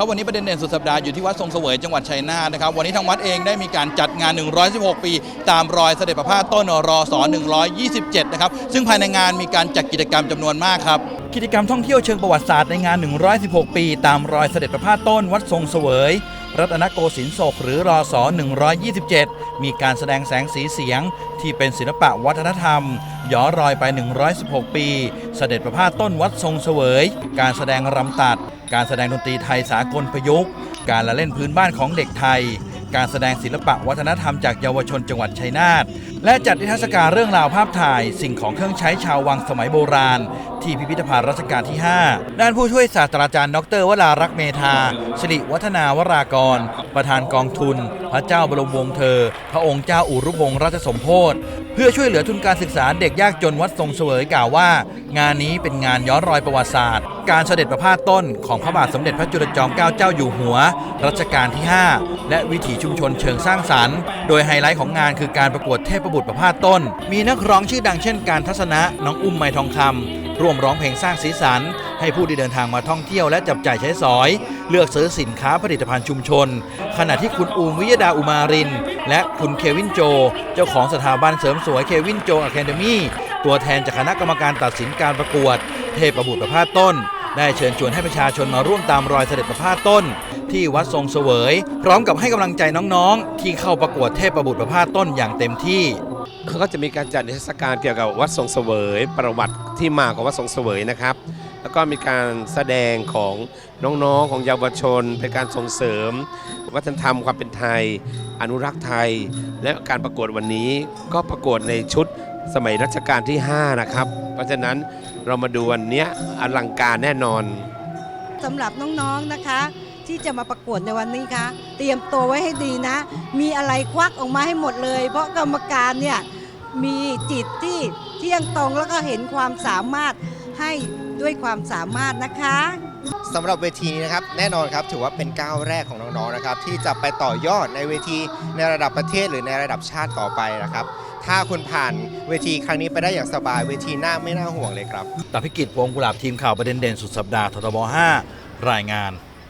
ครับวันนี้ประเด็นเด่นสุดสัปดาห์อยู่ที่วัดทรงเสวยจังหวัดชัยนาทนะครับวันนี้ทางวัดเองได้มีการจัดงาน 116 ปี ตามรอยเสด็จพระพาสต้นรอส127 นะครับซึ่งภายในงานมีการจัดกิจกรรมจำนวนมากครับกิจกรรมท่องเที่ยวเชิงประวัติศาสตร์ในงาน 116 ปี ตามรอยเสด็จพระพาสต้นวัดทรงเสวยรัตนโกสินทร์ศกหรือรอส127 มีการแสดงแสงสีเสียง ที่เป็นศิลปะวัฒนธรรม ย้อนรอยไป 116 ปี เสด็จประพาสต้นวัดทรงเสวย การแสดงรำตัด การแสดงดนตรีไทยสากลประยุกต์ การละเล่นพื้นบ้านของเด็กไทย การแสดงศิลปะวัฒนธรรมจากเยาวชนจังหวัดชัยนาท และจัดนิทรรศการเรื่องราวภาพถ่าย สิ่งของเครื่องใช้ชาววังสมัยโบราณ ที่พิพิธภัณฑ์รัชกาลที่ 5 ด้านผู้ช่วยศาสตราจารย์ ดรวรารักษ์เมธาสิริวัฒนาวรากร ประธานกองทุน พระเจ้าบรมวงศ์เธอ พระองค์เจ้าอุรุพงษ์ราชสมโภช เพื่อช่วยเหลือทุนการศึกษาเด็กยากจนวัดทรงเสวยกล่าวว่า งานนี้เป็นงานย้อนรอยประวัติศาสตร์ การเสด็จประพาสต้นของพระบาทสมเด็จพระจุลจอมเกล้าเจ้าอยู่หัว รัชกาลที่ 5 และวิถีชุมชนเชิงสร้างสรรค์ โดยไฮไลท์ของงานคือการประกวดเทพบุตรประพาสต้น มีนักร้องชื่อดังเช่นการทัศนะน้องอุ้มไม้ทองคำร่วมร้องเพลงสร้างสีสัน ให้ผู้ที่เดินทางมาท่องเที่ยวและจับจ่ายใช้สอย เลือกซื้อสินค้าผลิตภัณฑ์ชุมชน ขณะที่คุณอูมวิยดาอุมาริน และคุณเควินโจ เจ้าของสถาบันเสริมสวยเควินโจอะคาเดมี่ตัวแทนจากคณะกรรมการตัดสินการประกวด เทพบุตรประพาสต้น ได้เชิญชวนให้ประชาชนมาร่วมตามรอยเสด็จประพาสต้น ที่วัดทรงเสวย พร้อมกับให้กำลังใจน้องๆ ที่เข้าประกวดเทพบุตรประพาสต้นอย่างเต็มที่เขาก็จะมีการจัดนิทรรศการเกี่ยวกับวัดทรงเสวย ประวัติที่มาของวัดทรงเสวยนะครับ แล้วก็มีการแสดงของน้องๆของเยาวชน เป็นการส่งเสริม วัฒนธรรมความเป็นไทย อนุรักษ์ไทย และการประกวดวันนี้ก็ประกวดในชุดสมัยรัชกาลที่ 5 นะครับ เพราะฉะนั้นเรามาดูวันนี้อลังการแน่นอนสำหรับน้องๆนะคะ ที่จะมาประกวดในวันนี้คะเตรียมตัวไว้ให้ดีนะ มีอะไรควักออกมาให้หมดเลย เพราะกรรมการเนี่ยมีจิตที่เที่ยงตรงแล้วก็เห็นความสามารถ ให้ด้วยความสามารถนะคะสำหรับเวทีนี้นะครับแน่นอนครับถือว่าเป็นก้าวแรกของน้องๆนะครับที่จะไปต่อยอดในเวทีในระดับประเทศหรือในระดับชาติต่อไปนะครับ ถ้าคุณผ่านเวทีครั้งนี้ไปได้อย่างสบายเวทีหน้าไม่น่าห่วงเลยครับตาพิกิจวงศ์กุหลาบทีมข่าวประเด็นเด่นสุดสัปดาห์ททบ 5 รายงาน